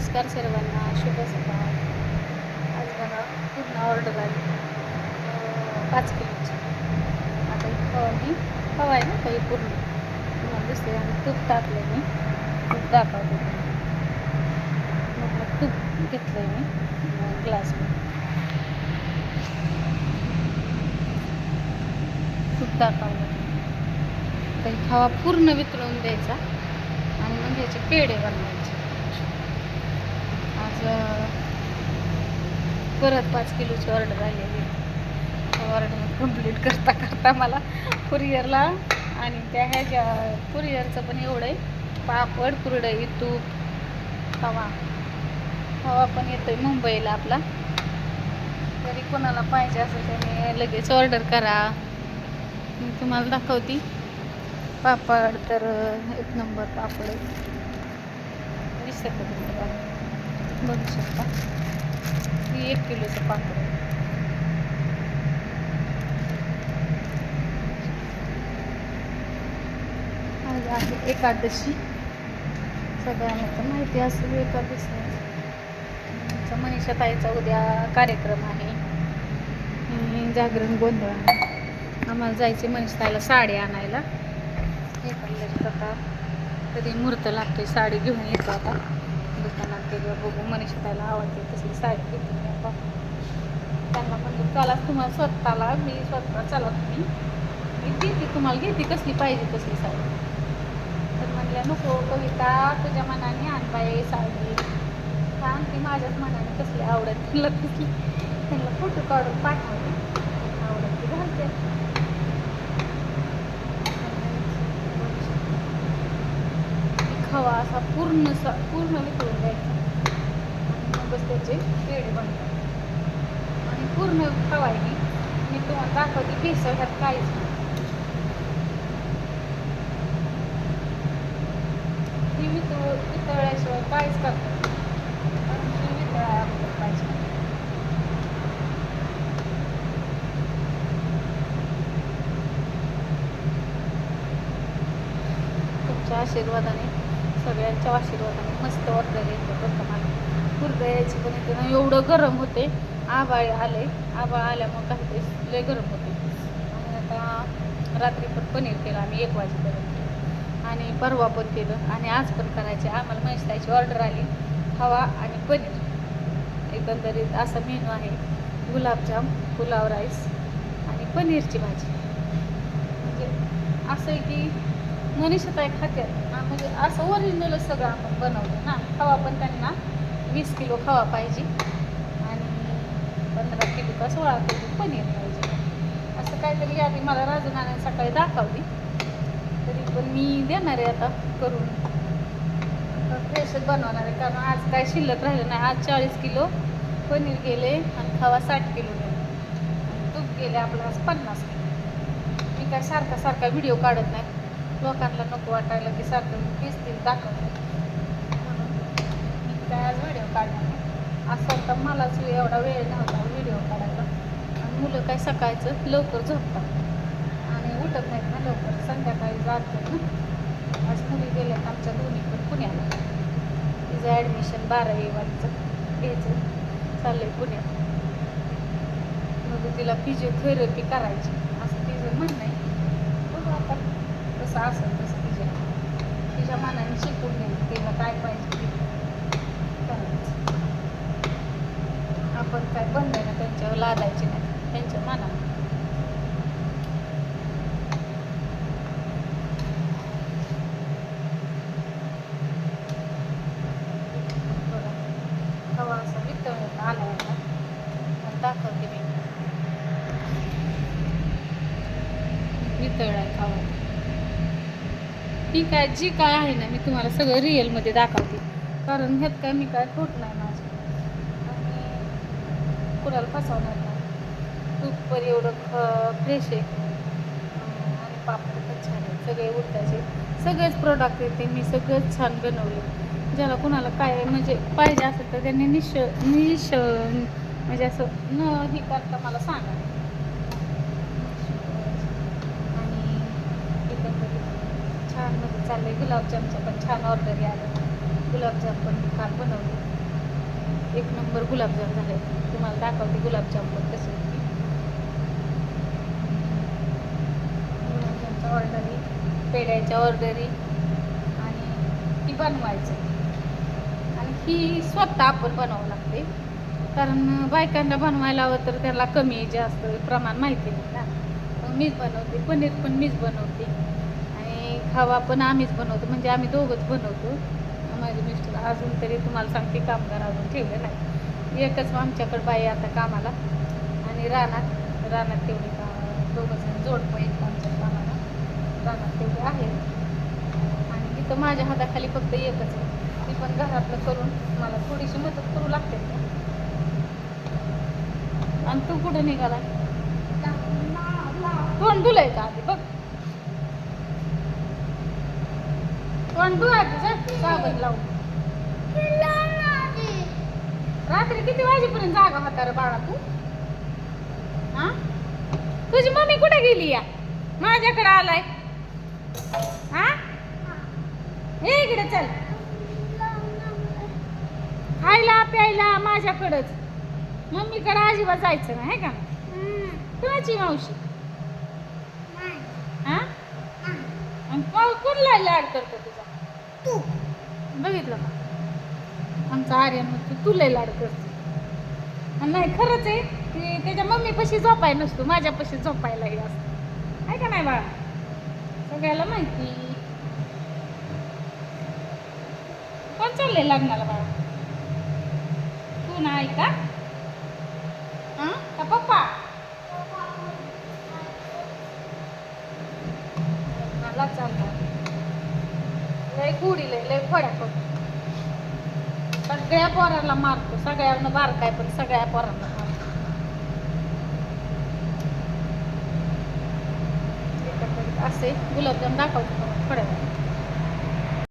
नमस्कार सर्वांना शुभ सकाळ. आज बघा पूर्ण ऑर्डर आली. पाच किलोची. आता ही हवा मी हवा आहे ना काही पूर्ण तुम्हाला दिसते आणि तूप टाकलं मी. तूप दाखवते. मग तूप घेतलं मी ग्लासमध्ये तूप दाखवलं. तर हवा पूर्ण वितळून द्यायचा. आणि मग ह्याचे पेढे बनवायचे. परत पाच किलोची ऑर्डर आलेली ऑर्डर कंप्लीट करता करता मला कुरिअरला आणि त्या ह्याच्या कुरिअरचं पण एवढं आहे. पापड कुरडई तूप हवा हवा पण येतोय मुंबईला आपला. तरी कोणाला पाहिजे असेल त्याने लगेच ऑर्डर करा. मी तुम्हाला दाखवते. पापड तर एक नंबर पापड आहे. दिसतं का तुम्हाला? बघू शकता. ही एक किलोचं पापड आहे. आज आहे एकादशी. सगळ्यांना माहिती असेल एकादशी. मनीषा ताईचा उद्या कार्यक्रम आहे. जागरण गोंधळ आहे. आम्हाला जायचे मनीषा ताईला साडी आणायला. हे पण आता कधी मुहूर्त लागतोय साडी घेऊन येतो आता. दुकानात गेलो बघू मनीषा त्याला आवडते तसली साडी घेतली आता. त्यांना पण चला तुम्हाला स्वतःला मी स्वतः चला तुम्ही मी घेते तुम्हाला घेते कसली पाहिजे तसली साडी. तर म्हणल्या नको कविता तुझ्या मनाने आण बाई साडी. छान ती माझ्याच मनाने कसली आवडत तुला कसली. त्यांना फोटो काढून पाठवते. आवडत ती घालते. खवा असा पूर्ण सा पूर्ण विकळून द्यायचा. आणि मगच त्याचे पेढे बनतात. आणि पूर्ण खवा आहे मी तुम्हाला दाखवते भेसळ ह्यात काहीच नाही. ही वितळ वितळल्याशिवाय काहीच करतात कारण ही वितळायला पाहिजे तुमच्या आशीर्वादाने सगळ्यांच्या आशीर्वादाने मस्त ऑर्डर येते बरं मला. हृदयाची पण येते ना एवढं गरम होते आबाळ आले आबाळ आल्यामुळे काहीतरी लय गरम होते आणि आता रात्री पण पनीर केलं आम्ही एक वाजेपर्यंत आणि परवा पण केलं. आणि आज पण करायचे. आम्हाला महेशताईची ऑर्डर आली हवा आणि पनीर. एकंदरीत असा मेनू आहे गुलाबजाम पुलाव राईस आणि पनीरची भाजी. म्हणजे असं आहे की मनीषा ताई खात्यात म्हणजे असं ओरिजिनलच सगळं आपण बनवतो ना. खवा पण त्यांना वीस किलो खवा पाहिजे. आणि पंधरा किलो का सोळा किलो पनीर पाहिजे. असं काहीतरी यादी मला राजनाने सकाळी दाखवली. तरी पण मी देणार आहे आता करून. फ्रेशच बनवणार आहे. कारण आज काय शिल्लक राहिलं नाही. आज चाळीस किलो पनीर गेले आणि खवा साठ किलो गेले. तूप गेले आपलं आज पन्नास किलो. मी काय सारखा सारखा व्हिडिओ काढत नाही. लोकांना नको वाटायला की सारखं पिसतील तीच म्हणून मी काय आज व्हिडिओ काढणार नाही असं तर मलाच एवढा वेळ नव्हता व्हिडिओ काढायला. आणि मुलं काय सकाळचं लवकर झोपतात. आणि उठत नाहीत ना लवकर. संध्याकाळी जातात ना. आज मुली गेल्यात आमच्या दोन्ही पण पुण्याला. तिचं ॲडमिशन बारावी वाजचं घ्यायचं. चाललंय पुण्यात. मग तिला फिजिओथेरपी करायची. असं तिचं म्हणणं आहे. बघू आता. कसं असेल तसं तिच्या तिच्या मनाने शिकून घेईल तिला काय पाहिजे करायचं आपण काय बंधनं त्यांच्यावर लादायची नाही त्यांच्या मनाने हवा असा वितळत आला होता मग दाखवते मी. आहे खावा ठीक आहे जी काय आहे ना मी तुम्हाला सगळं रिअलमध्ये दाखवते. कारण ह्यात काय मी काय खोट नाही माझं. आणि कुणाला फसवणार नाही. तूप पण एवढं ख फ्रेश आहे. आणि पापड पण छान आहे सगळे उडताचे सगळेच प्रोडक्ट येते. मी सगळंच छान बनवले ज्याला कुणाला काय म्हणजे पाहिजे असेल तर त्यांनी निश निश म्हणजे असं न हे करता मला सांगा आणि एकंदरीत छानमध्ये चाललंय. गुलाबजामचं पण छान ऑर्डर आलं गुलाबजाम पण मी काल बनवले. एक नंबर गुलाबजाम झाले. तुम्हाला दाखवते गुलाबजाम पण कसे होते. गुलाबजामच्या ऑर्डरी पेढ्याच्या ऑर्डरी आणि ती बनवायचं. आणि ही स्वतः आपण बनवावं लागते. कारण बायकांना बनवायला हवं तर त्याला कमी जास्त प्रमाण माहिती नाही ना. मग मीच बनवते. पनीर पण मीच बनवते. खावा पण आम्हीच बनवतो म्हणजे आम्ही दोघंच बनवतो. माझे मिस्टर अजून तरी तुम्हाला सांगते कामगार अजून ठेवले नाही एकच आमच्याकडे बाई आता कामाला आणि रानात रानात तेवढी का दोघं जण जोडपं एक आमच्या कामाला. रानात तेवढे आहेत आणि इथं माझ्या हाताखाली फक्त एकच आहे. ती पण घरातलं करून मला थोडीशी मदत करू लागते. आणि तू कुठं निघाला? तोंड धुलंय का आधी? लावून. रात्री किती वाजेपर्यंत जागा होता रे बाळा तू? हा? तुझी मम्मी कुठे गेली या? माझ्याकडे आलाय. हा? हे इकडे चल. खायला प्यायला माझ्याकडंच. मम्मीकडे अजिबात जायचं नाही है का? कुणाची मावशी. हा? कुठला लाड करतो तुझा? तू. बघितलं का? आमचा आर्यन म्हणतो तू लय लाड करतो. आणि नाही खरंच आहे की त्याच्या मम्मीपाशी झोपाय नसतो माझ्यापाशी झोपायलाही असतो. आहे का नाही बाळा? सगळ्याला माहिती. कोण चाललंय लग्नाला बाळा? तू नाही का? हा का पप्पा? मला चालणार लय गुढी लय लय फड्या करतो सगळ्या पोरांना मारतो सगळ्यांना बारकाय पण सगळ्या पोरांना मारतो. असे गुलाबजाम दाखवतो थोड्या वेळात